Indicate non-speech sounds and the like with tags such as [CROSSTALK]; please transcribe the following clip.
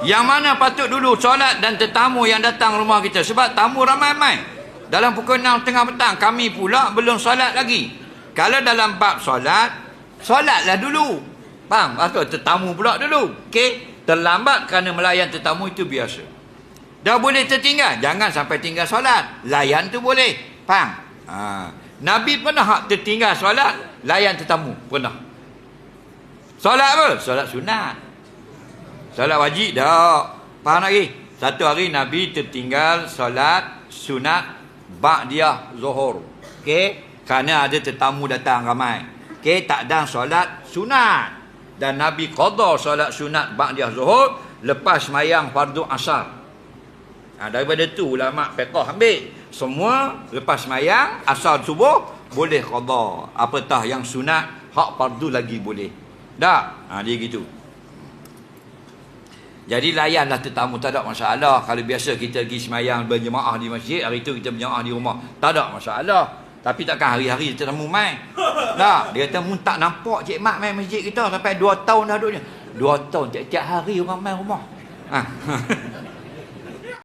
Yang mana patut dulu solat dan tetamu yang datang rumah kita. Sebab tamu ramai-ramai. Dalam pukul 6 tengah petang, kami pula belum solat lagi. Kalau dalam bab solat, solatlah dulu. Faham? Atau tetamu pula dulu. Okey? Terlambat kerana melayan tetamu itu biasa. Dah boleh tertinggal. Jangan sampai tinggal solat. Layan tu boleh. Faham? Ha. Nabi pernah hak tertinggal solat, layan tetamu. Pernah. Solat apa? Solat sunat. Solat wajib dah. Faham lagi? Satu hari Nabi tertinggal solat sunat ba'diyah zuhur. Okey? Kerana ada tetamu datang ramai. Okey, tak ada solat sunat. Dan Nabi qada solat sunat ba'diyah zuhur lepas mayang fardu asar. Ha, daripada tu ulama fiqh ambil semua lepas mayang asal subuh boleh qada apatah yang sunat hak fardu lagi boleh tak ha, dia gitu jadi layanlah tetamu tak ada masalah. Kalau biasa kita pergi semayang berjemaah di masjid hari tu kita berjemaah di rumah. Tak ada masalah. Tapi takkan hari-hari tetamu mai? Tak dia kata mu tak nampak cik mak main masjid kita sampai 2 tahun dah duduknya. 2 tahun tiap-tiap hari orang main rumah. Ha. [LAUGHS]